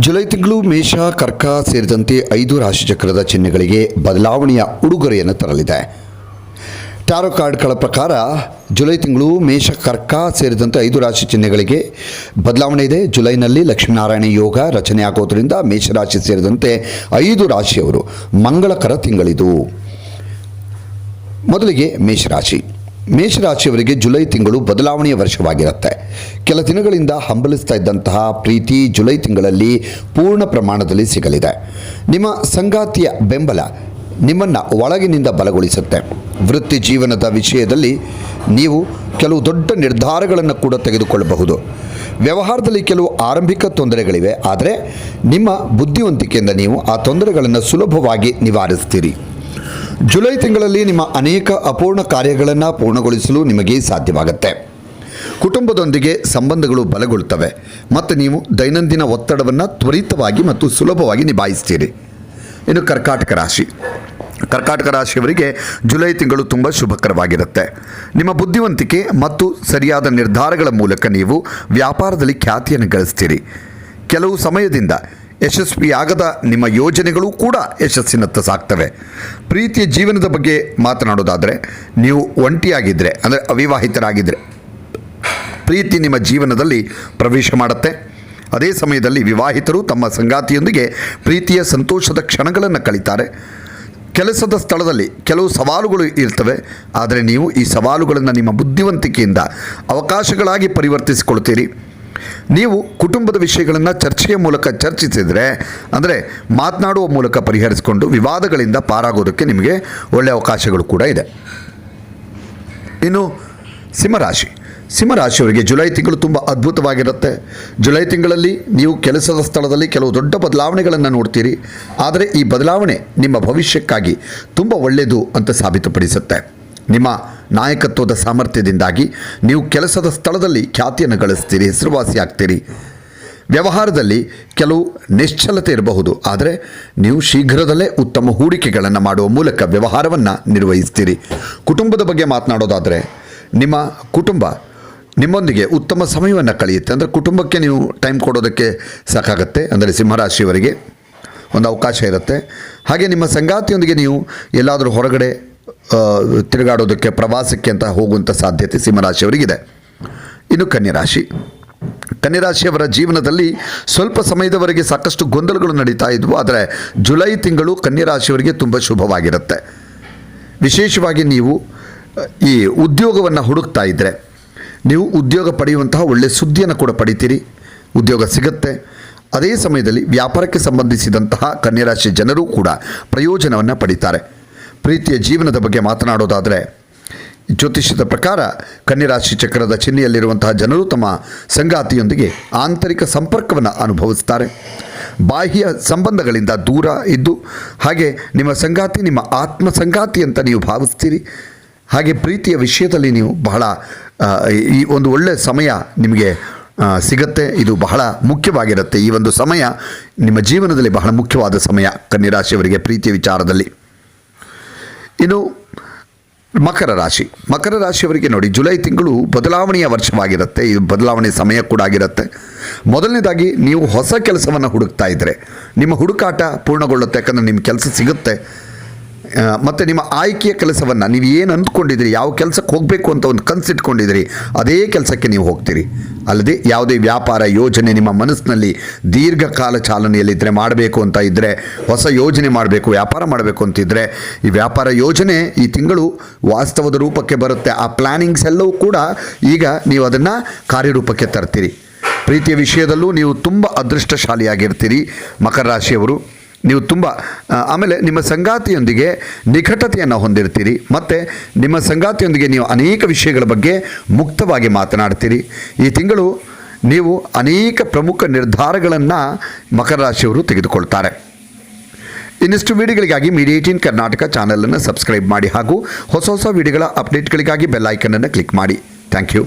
July ತಿಂಗಳು ಮೇಷ, ಕರ್ಕ ಸೇರಿದಂತೆ ಐದು ರಾಶಿಚಕ್ರದ ಚಿಹ್ನೆಗಳಿಗೆ ಬದಲಾವಣೆಯ ಉಡುಗೊರೆಯನ್ನು ತರಲಿದೆ. ಟ್ಯಾರೋ ಕಾರ್ಡ್ಗಳ ಪ್ರಕಾರ, ಜುಲೈ ತಿಂಗಳು ಮೇಷ, ಕರ್ಕ ಸೇರಿದಂತೆ ಐದು ರಾಶಿ ಚಿಹ್ನೆಗಳಿಗೆ ಬದಲಾವಣೆ ಇದೆ. ಜುಲೈನಲ್ಲಿ ಲಕ್ಷ್ಮೀನಾರಾಯಣ ಯೋಗ ರಚನೆಯಾಗೋದ್ರಿಂದ ಮೇಷರಾಶಿ ಸೇರಿದಂತೆ ಐದು ರಾಶಿಯವರು ಮಂಗಳಕರ ತಿಂಗಳಿದು. ಮೊದಲಿಗೆ ಮೇಷರಾಶಿ ಮೇಷರಾಶಿಯವರಿಗೆ ಜುಲೈ ತಿಂಗಳು ಬದಲಾವಣೆಯ ವರ್ಷವಾಗಿರುತ್ತೆ. ಕೆಲ ದಿನಗಳಿಂದ ಹಂಬಲಿಸ್ತಾ ಇದ್ದಂತಹ ಪ್ರೀತಿ ಜುಲೈ ತಿಂಗಳಲ್ಲಿ ಪೂರ್ಣ ಪ್ರಮಾಣದಲ್ಲಿ ಸಿಗಲಿದೆ. ನಿಮ್ಮ ಸಂಗಾತಿಯ ಬೆಂಬಲ ನಿಮ್ಮನ್ನು ಒಳಗಿನಿಂದ ಬಲಗೊಳಿಸುತ್ತೆ. ವೃತ್ತಿ ಜೀವನದ ವಿಷಯದಲ್ಲಿ ನೀವು ಕೆಲವು ದೊಡ್ಡ ನಿರ್ಧಾರಗಳನ್ನು ಕೂಡ ತೆಗೆದುಕೊಳ್ಳಬಹುದು. ವ್ಯವಹಾರದಲ್ಲಿ ಕೆಲವು ಆರಂಭಿಕ ತೊಂದರೆಗಳಿವೆ, ಆದರೆ ನಿಮ್ಮ ಬುದ್ಧಿವಂತಿಕೆಯಿಂದ ನೀವು ಆ ತೊಂದರೆಗಳನ್ನು ಸುಲಭವಾಗಿ ನಿವಾರಿಸ್ತೀರಿ. ಜುಲೈ ತಿಂಗಳಲ್ಲಿ ನಿಮ್ಮ ಅನೇಕ ಅಪೂರ್ಣ ಕಾರ್ಯಗಳನ್ನು ಪೂರ್ಣಗೊಳಿಸಲು ನಿಮಗೆ ಸಾಧ್ಯವಾಗುತ್ತೆ. ಕುಟುಂಬದೊಂದಿಗೆ ಸಂಬಂಧಗಳು ಬಲಗೊಳ್ಳುತ್ತವೆ ಮತ್ತು ನೀವು ದೈನಂದಿನ ಒತ್ತಡವನ್ನು ತ್ವರಿತವಾಗಿ ಮತ್ತು ಸುಲಭವಾಗಿ ನಿಭಾಯಿಸ್ತೀರಿ. ಇನ್ನು ಕರ್ಕಾಟಕ ರಾಶಿ. ಕರ್ಕಾಟಕ ರಾಶಿಯವರಿಗೆ ಜುಲೈ ತಿಂಗಳು ತುಂಬ ಶುಭಕರವಾಗಿರುತ್ತೆ. ನಿಮ್ಮ ಬುದ್ಧಿವಂತಿಕೆ ಮತ್ತು ಸರಿಯಾದ ನಿರ್ಧಾರಗಳ ಮೂಲಕ ನೀವು ವ್ಯಾಪಾರದಲ್ಲಿ ಖ್ಯಾತಿಯನ್ನು ಗಳಿಸ್ತೀರಿ. ಕೆಲವು ಸಮಯದಿಂದ ಯಶಸ್ವಿಯಾಗದ ನಿಮ್ಮ ಯೋಜನೆಗಳು ಕೂಡ ಯಶಸ್ಸಿನತ್ತ ಸಾಗ್ತವೆ. ಪ್ರೀತಿಯ ಜೀವನದ ಬಗ್ಗೆ ಮಾತನಾಡೋದಾದರೆ, ನೀವು ಒಂಟಿಯಾಗಿದ್ದರೆ ಅಂದರೆ ಅವಿವಾಹಿತರಾಗಿದ್ದರೆ ಪ್ರೀತಿ ನಿಮ್ಮ ಜೀವನದಲ್ಲಿ ಪ್ರವೇಶ ಮಾಡುತ್ತೆ. ಅದೇ ಸಮಯದಲ್ಲಿ ವಿವಾಹಿತರು ತಮ್ಮ ಸಂಗಾತಿಯೊಂದಿಗೆ ಪ್ರೀತಿಯ ಸಂತೋಷದ ಕ್ಷಣಗಳನ್ನು ಕಳೀತಾರೆ. ಕೆಲಸದ ಸ್ಥಳದಲ್ಲಿ ಕೆಲವು ಸವಾಲುಗಳು ಇರ್ತವೆ. ಆದರೆ ನೀವು ಈ ಸವಾಲುಗಳನ್ನು ನಿಮ್ಮ ಬುದ್ಧಿವಂತಿಕೆಯಿಂದ, ಅವಕಾಶಗಳಾಗಿ ಪರಿವರ್ತಿಸಿಕೊಳ್ತೀರಿ. ನೀವು ಕುಟುಂಬದ ವಿಷಯಗಳನ್ನು ಚರ್ಚೆಯ ಮೂಲಕ ಚರ್ಚಿಸಿದರೆ, ಅಂದರೆ ಮಾತನಾಡುವ ಮೂಲಕ ಪರಿಹರಿಸಿಕೊಂಡು ವಿವಾದಗಳಿಂದ ಪಾರಾಗೋದಕ್ಕೆ ನಿಮಗೆ ಒಳ್ಳೆಯ ಅವಕಾಶಗಳು ಕೂಡ ಇದೆ. ಇನ್ನು ಸಿಂಹರಾಶಿ. ಸಿಂಹರಾಶಿಯವರಿಗೆ ಜುಲೈ ತಿಂಗಳು ತುಂಬ ಅದ್ಭುತವಾಗಿರುತ್ತೆ. ಜುಲೈ ತಿಂಗಳಲ್ಲಿ ನೀವು ಕೆಲಸದ ಸ್ಥಳದಲ್ಲಿ ಕೆಲವು ದೊಡ್ಡ ಬದಲಾವಣೆಗಳನ್ನು ನೋಡ್ತೀರಿ. ಆದರೆ ಈ ಬದಲಾವಣೆ ನಿಮ್ಮ ಭವಿಷ್ಯಕ್ಕಾಗಿ ತುಂಬ ಒಳ್ಳೆಯದು ಅಂತ ಸಾಬೀತುಪಡಿಸುತ್ತೆ. ನಿಮ್ಮ ನಾಯಕತ್ವದ ಸಾಮರ್ಥ್ಯದಿಂದಾಗಿ ನೀವು ಕೆಲಸದ ಸ್ಥಳದಲ್ಲಿ ಖ್ಯಾತಿಯನ್ನು ಗಳಿಸ್ತೀರಿ, ಹೆಸರುವಾಸಿಯಾಗ್ತೀರಿ. ವ್ಯವಹಾರದಲ್ಲಿ ಕೆಲವು ನಿಶ್ಚಲತೆ ಇರಬಹುದು, ಆದರೆ ನೀವು ಶೀಘ್ರದಲ್ಲೇ ಉತ್ತಮ ಹೂಡಿಕೆಗಳನ್ನು ಮಾಡುವ ಮೂಲಕ ವ್ಯವಹಾರವನ್ನು ನಿರ್ವಹಿಸ್ತೀರಿ. ಕುಟುಂಬದ ಬಗ್ಗೆ ಮಾತನಾಡೋದಾದರೆ, ನಿಮ್ಮ ಕುಟುಂಬ ನಿಮ್ಮೊಂದಿಗೆ ಉತ್ತಮ ಸಮಯವನ್ನು ಕಳೆಯುತ್ತೆ. ಅಂದರೆ ಕುಟುಂಬಕ್ಕೆ ನೀವು ಟೈಮ್ ಕೊಡೋದಕ್ಕೆ ಸಾಕಾಗತ್ತೆ. ಅಂದರೆ ಸಿಂಹರಾಶಿಯವರಿಗೆ ಒಂದು ಅವಕಾಶ ಇರುತ್ತೆ. ಹಾಗೆ ನಿಮ್ಮ ಸಂಗಾತಿಯೊಂದಿಗೆ ನೀವು ಎಲ್ಲಾದರೂ ಹೊರಗಡೆ ತಿರುಗಾಡೋದಕ್ಕೆ ಪ್ರವಾಸಕ್ಕೆ ಅಂತ ಹೋಗುವಂಥ ಸಾಧ್ಯತೆ ಸಿಂಹರಾಶಿಯವರಿಗಿದೆ. ಇನ್ನು ಕನ್ಯರಾಶಿ. ಕನ್ಯರಾಶಿಯವರ ಜೀವನದಲ್ಲಿ ಸ್ವಲ್ಪ ಸಮಯದವರೆಗೆ ಸಾಕಷ್ಟು ಗೊಂದಲಗಳು ನಡೀತಾ ಇದ್ವು. ಆದರೆ ಜುಲೈ ತಿಂಗಳು ಕನ್ಯರಾಶಿಯವರಿಗೆ ತುಂಬ ಶುಭವಾಗಿರುತ್ತೆ. ವಿಶೇಷವಾಗಿ ನೀವು, ಈ ಉದ್ಯೋಗವನ್ನು ಹುಡುಕ್ತಾ ಇದ್ದರೆ ನೀವು ಉದ್ಯೋಗ ಪಡೆಯುವಂತಹ ಒಳ್ಳೆಯ ಸುದ್ದಿಯನ್ನು ಕೂಡ ಪಡಿತೀರಿ. ಉದ್ಯೋಗ ಸಿಗುತ್ತೆ. ಅದೇ ಸಮಯದಲ್ಲಿ ವ್ಯಾಪಾರಕ್ಕೆ ಸಂಬಂಧಿಸಿದಂತಹ ಕನ್ಯರಾಶಿ ಜನರು ಕೂಡ ಪ್ರಯೋಜನವನ್ನು ಪಡಿತಾರೆ. ಪ್ರೀತಿಯ ಜೀವನದ ಬಗ್ಗೆ ಮಾತನಾಡೋದಾದರೆ, ಜ್ಯೋತಿಷ್ಯದ ಪ್ರಕಾರ ಕನ್ಯರಾಶಿ ಚಕ್ರದ ಚಿಹ್ನೆಯಲ್ಲಿರುವಂತಹ ಜನರು ತಮ್ಮ ಸಂಗಾತಿಯೊಂದಿಗೆ ಆಂತರಿಕ ಸಂಪರ್ಕವನ್ನು ಅನುಭವಿಸ್ತಾರೆ. ಬಾಹ್ಯ ಸಂಬಂಧಗಳಿಂದ ದೂರ ಇದ್ದು, ಹಾಗೆ ನಿಮ್ಮ ಸಂಗಾತಿ ನಿಮ್ಮ ಆತ್ಮ ಸಂಗಾತಿ ಅಂತ ನೀವು ಭಾವಿಸ್ತೀರಿ. ಹಾಗೆ ಪ್ರೀತಿಯ ವಿಷಯದಲ್ಲಿ ನೀವು ಬಹಳ ಈ ಒಂದು ಒಳ್ಳೆಯ ಸಮಯ ನಿಮಗೆ ಸಿಗತ್ತೆ. ಇದು ಬಹಳ ಮುಖ್ಯವಾಗಿರುತ್ತೆ. ಈ ಒಂದು ಸಮಯ ನಿಮ್ಮ ಜೀವನದಲ್ಲಿ ಬಹಳ ಮುಖ್ಯವಾದ ಸಮಯ ಕನ್ಯರಾಶಿಯವರಿಗೆ ಪ್ರೀತಿಯ ವಿಚಾರದಲ್ಲಿ. ಇನ್ನು ಮಕರ ರಾಶಿ. ಮಕರ ರಾಶಿಯವರಿಗೆ ನೋಡಿ, ಜುಲೈ ತಿಂಗಳು ಬದಲಾವಣೆಯ ವರ್ಷವಾಗಿರುತ್ತೆ. ಇದು ಬದಲಾವಣೆ ಸಮಯ ಕೂಡ ಆಗಿರುತ್ತೆ. ಮೊದಲನೇದಾಗಿ, ನೀವು ಹೊಸ ಕೆಲಸವನ್ನು ಹುಡುಕ್ತಾ ಇದ್ದರೆ ನಿಮ್ಮ ಹುಡುಕಾಟ ಪೂರ್ಣಗೊಳ್ಳುತ್ತೆ, ಯಾಕಂದರೆ ನಿಮ್ಮ ಕೆಲಸ ಸಿಗುತ್ತೆ. ಮತ್ತು ನಿಮ್ಮ ಆಯ್ಕೆಯ ಕೆಲಸವನ್ನು ನೀವು ಏನು ಅಂದ್ಕೊಂಡಿದ್ದೀರಿ, ಯಾವ ಕೆಲಸಕ್ಕೆ ಹೋಗಬೇಕು ಅಂತ ಒಂದು ಕನಸಿಟ್ಕೊಂಡಿದ್ದೀರಿ, ಅದೇ ಕೆಲಸಕ್ಕೆ ನೀವು ಹೋಗ್ತೀರಿ. ಅಲ್ಲದೆ ಯಾವುದೇ ವ್ಯಾಪಾರ ಯೋಜನೆ ನಿಮ್ಮ ಮನಸ್ಸಿನಲ್ಲಿ ದೀರ್ಘಕಾಲ ಚಾಲನೆಯಲ್ಲಿದ್ದರೆ ಮಾಡಬೇಕು ಅಂತ ಇದ್ದರೆ ಹೊಸ ಯೋಜನೆ ಮಾಡಬೇಕು, ವ್ಯಾಪಾರ ಮಾಡಬೇಕು ಅಂತಿದ್ದರೆ ಈ ವ್ಯಾಪಾರ ಯೋಜನೆ ಈ ತಿಂಗಳು ವಾಸ್ತವದ ರೂಪಕ್ಕೆ ಬರುತ್ತೆ. ಆ ಪ್ಲ್ಯಾನಿಂಗ್ಸ್ ಎಲ್ಲವೂ ಕೂಡ ಈಗ ನೀವು ಅದನ್ನು ಕಾರ್ಯರೂಪಕ್ಕೆ ತರ್ತೀರಿ. ಪ್ರೀತಿಯ ವಿಷಯದಲ್ಲೂ ನೀವು ತುಂಬ ಅದೃಷ್ಟಶಾಲಿಯಾಗಿರ್ತೀರಿ. ಮಕರ ರಾಶಿಯವರು ನೀವು ತುಂಬ ಆಮೇಲೆ ನಿಮ್ಮ ಸಂಗಾತಿಯೊಂದಿಗೆ ನಿಕಟತೆಯನ್ನು ಹೊಂದಿರ್ತೀರಿ, ಮತ್ತು ನಿಮ್ಮ ಸಂಗಾತಿಯೊಂದಿಗೆ ನೀವು ಅನೇಕ ವಿಷಯಗಳ ಬಗ್ಗೆ ಮುಕ್ತವಾಗಿ ಮಾತನಾಡ್ತೀರಿ. ಈ ತಿಂಗಳು ನೀವು ಅನೇಕ ಪ್ರಮುಖ ನಿರ್ಧಾರಗಳನ್ನು ಮಕರ ರಾಶಿಯವರು ತೆಗೆದುಕೊಳ್ತಾರೆ. ಇನ್ನಿಷ್ಟು ವಿಡಿಯೋಗಳಿಗಾಗಿ ಮೀಡಿಯಾ ಏಟೀನ್ ಕರ್ನಾಟಕ ಚಾನಲನ್ನು ಸಬ್ಸ್ಕ್ರೈಬ್ ಮಾಡಿ ಹಾಗೂ ಹೊಸ ಹೊಸ ವಿಡಿಯೋಗಳ ಅಪ್ಡೇಟ್ಗಳಿಗಾಗಿ ಬೆಲ್ ಐಕನನ್ನು ಕ್ಲಿಕ್ ಮಾಡಿ. Thank you.